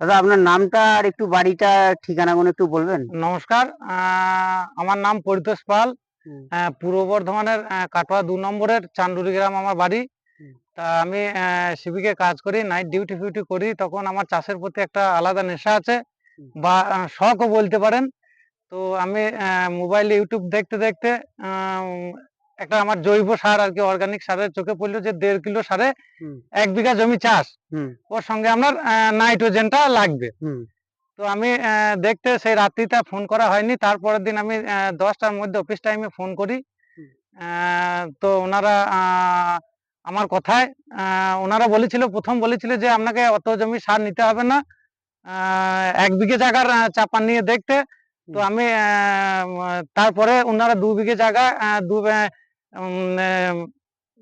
দাদা আপনার নামটা আর একটু বাড়িটা ঠিকানাগুলো একটু বলবেন? নমস্কার আমার নাম পরিতোষ পাল। পূর্ব বর্ধমানের কাটোয়া দু নম্বরের চান্দুরি গ্রাম আমার বাড়ি। তা আমি সিভিকে কাজ করি নাইট ডিউটি ফিউটি করি তখন আমার চাষের প্রতি একটা আলাদা নেশা আছে। বা শখও বলতে পারেন। তো আমি মোবাইলে ইউটিউব দেখতে দেখতে একটা আমার জৈব সার আর কি অর্গানিক সারের চোখে পড়ল যে দেড় কিলো সারে এক বিঘা জমি চাষ। ওর সঙ্গে আপনার নাইট্রোজেনটা লাগবে। তো আমি দেখতে সেই রাত্রিটা ফোন করা হয়নি। তারপরের দিন আমি দশটার মধ্যে অফিস টাইমে ফোন করি। তো ওনারা আহ, আমার কথায় আহ, ওনারা বলেছিল প্রথম বলেছিল যে আপনাকে অত জমি সার নিতে হবে না। আহ, এক বিঘে জায়গার চাপান নিয়ে দেখতে। তো আমি আহ, তারপরে ওনারা দু বিঘে জায়গা দু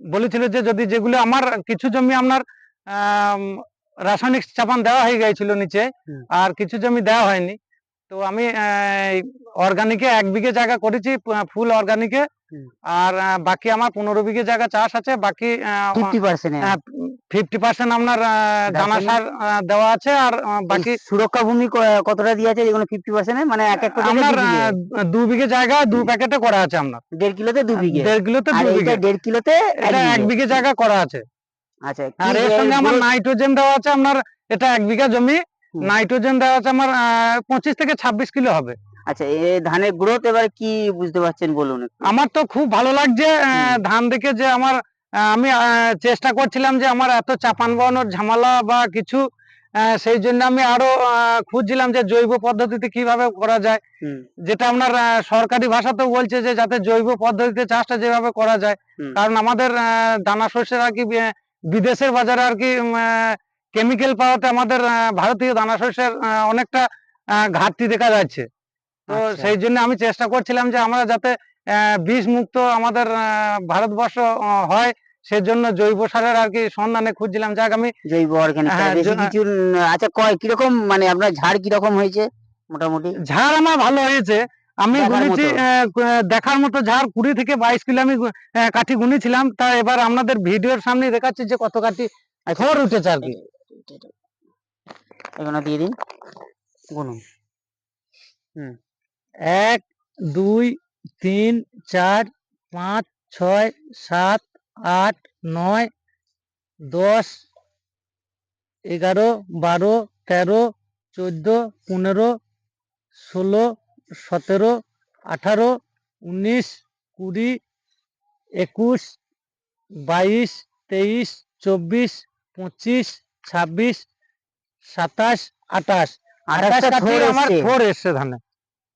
বলেছিল যে যদি যেগুলো আমার কিছু জমি আপনার রাসায়নিক চাপান দেওয়া হয়ে গিয়েছিল নিচে আর কিছু জমি দেওয়া হয়নি। তো আমি অর্গানিকে এক বিঘে জায়গা করেছি ফুল অর্গানিকে আর বাকি আমার পনেরো বিঘে জায়গা চাষ আছে বাকি ফিফটি পার্সেন্ট আপনার দানা সার দেওয়া আছে আর বাকি সুরক্ষা ভূমি কতটা দিয়ে আছে? যেগুলো ফিফটি পার্সেন্ট মানে এক এক আপনার দু বিঘে জায়গা দু প্যাকেটে করা আছে আপনার। দেড় কিলোতে দু বিঘে। দেড় কিলোতে দু বিঘে। দেড় কিলোতে এটা এক বিঘে। জায়গা করা আছে। আচ্ছা আর এর সঙ্গে আমার নাইট্রোজেন দেওয়া আছে আপনার এটা এক বিঘা জমি। নাইট্রোজেন দেওয়া আছে আমার পঁচিশ থেকে ছাব্বিশ কিলো হবে। আচ্ছা এই ধানের গ্রোথ এবার কি বুঝতে পারছেন বলুন আমার তো খুব ভালো লাগছে ধান দেখে যে আমার আমি চেষ্টা করছিলাম যে আমার এত চাপান বানানোর ঝামেলা বা কিছু সেই জন্য আমি আরও খুঁজছিলাম যে জৈব পদ্ধতিতে কীভাবে করা যায়। যেটা আপনার সরকারি ভাষাতেও বলছে যে যাতে জৈব পদ্ধতিতে চাষটা যেভাবে করা যায়। কারণ আমাদের দানা শস্যের আর কি বিদেশের বাজারে আর কি কেমিক্যাল পাওয়াতে আমাদের ভারতীয় দানা শস্যের অনেকটা আহ, ঘাটতি দেখা যাচ্ছে। তো আচ্ছা। সেই জন্য আমি চেষ্টা করছিলাম যে আমরা যাতে বিষ মুক্ত আমাদের ভারতবর্ষ হয়। সেজন্য জৈব সারের আর কি সন্ধানে খুঁজছিলাম। যাক আমি জৈব অর্গানিক হ্যাঁ, কিছু আচ্ছা কয় কীরকম মানে আপনার ঝাড় কীরকম হয়েছে মোটামুটি? ঝাড় আমার ভালো হয়েছে। আমি গুনেছি। দেখার মতো ঝাড় কুড়ি থেকে বাইশ কিলো আমি কাঠি গুনেছিলাম। তা এবার আপনাদের ভিডিওর সামনে দেখাচ্ছি যে কত কাঠি থর উঠেছে আর কি। এখানে দিয়ে দিন। গুনুন। এক দুই তিন চার পাঁচ ছয় সাত আট নয় দশ এগারো বারো তেরো চোদ্দ পনেরো ষোলো সতেরো আঠারো উনিশ কুড়ি একুশ বাইশ তেইশ চব্বিশ পঁচিশ ছাব্বিশ সাতাশ আঠাশ আঠাশ আমার। থোর এসছে ধানে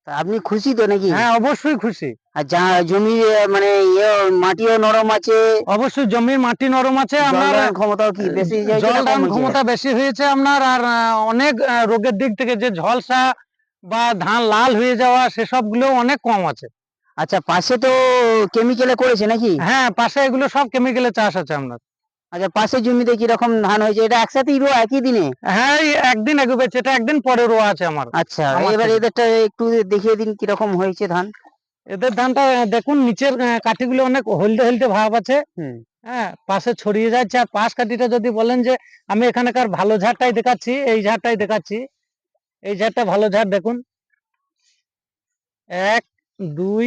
আপনি খুশি তো নাকি? হ্যাঁ অবশ্যই খুশি। আর যা জমি মানে ইয়ে মাটিও নরম আছে? অবশ্যই জমির মাটি নরম আছে জলধারণ ক্ষমতাও কি বেশি হয়েছে জল না কম ধারণ হয়েছে? ক্ষমতা বেশি হয়েছে আপনার আর অনেক রোগের দিক থেকে যে ঝলসা বা ধান লাল হয়ে যাওয়া সেসবগুলো অনেক কম আছে। আচ্ছা পাশে তো কেমিক্যালে করেছে নাকি? হ্যাঁ পাশে এগুলো সব কেমিক্যালের চাষ আছে আপনার। আচ্ছা পাশের জমিতে কীরকম ধান হয়েছে? এটা একসাথেই রো একই দিনে? হ্যাঁ একদিন এগোবেছে এটা একদিন পরে রোয়া আছে আমার। আচ্ছা এবার। এদেরটা একটু দেখিয়ে দিন কীরকম হয়েছে ধান। এদের ধানটা দেখুন নিচের কাঠিগুলো অনেক হলদে হলদে ভাব আছে। হ্যাঁ পাশে ছড়িয়ে যাচ্ছে। আর পাশ কাঠিটা যদি বলেন যে আমি এখানকার ভালো ঝাড়টাই দেখাচ্ছি এই ঝাড়টাই দেখাচ্ছি। এই ঝাড়টা ভালো ঝাড় দেখুন। এক দুই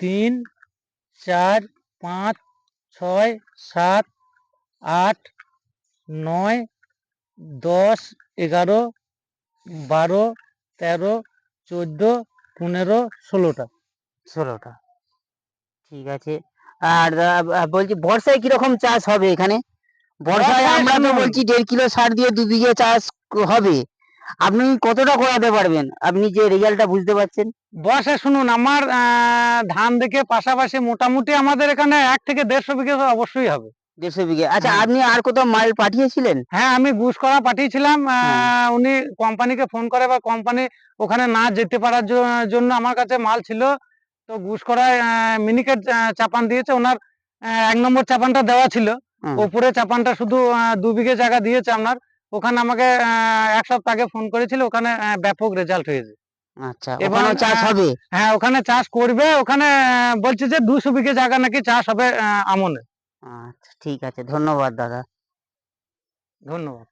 তিন চার পাঁচ ছয় সাত আট নয় দশ এগারো বারো তেরো চোদ্দ পনেরো ষোলোটা। ষোলোটা। ঠিক আছে। আর বলছি বর্ষায় কীরকম চাষ হবে এখানে? বর্ষায় বর্ষায় আমরা তো বলছি দেড় কিলো সার দিয়ে দু বিঘে চাষ হবে। আপনি কতটা করাতে পারবেন? আপনি যে রেজাল্টটা বুঝতে পারছেন? বর্ষা শুনুন আমার ধান দেখে পাশাপাশি মোটামুটি আমাদের এখানে এক থেকে দেড়শো বিঘে অবশ্যই হবে। দেড়শো বিঘে। আচ্ছা হ্যাঁ। আপনি আর কোথাও মাল পাঠিয়েছিলেন? হ্যাঁ আমি ঘুষ করা পাঠিয়েছিলাম। উনি কোম্পানিকে ফোন করে বা কোম্পানি ওখানে না যেতে পারার জন্য আমার কাছে মাল ছিল। তো ঘুষ করায় মিনিকেট চাপান দিয়েছে। ওনার এক নম্বর চাপানটা দেওয়া ছিল। ওপরে চাপানটা শুধু দু বিঘে জায়গা দিয়েছে আপনার। ওখানে আমাকে এক সপ্তাহ আগে ফোন করেছিল। ওখানে ব্যাপক রেজাল্ট হয়েছে। আচ্ছা চাষ হবে? হ্যাঁ ওখানে চাষ করবে। ওখানে বলছে যে দুশো বিঘে জায়গা নাকি চাষ হবে আমনে। আচ্ছা ঠিক আছে। ধন্যবাদ দাদা। ধন্যবাদ।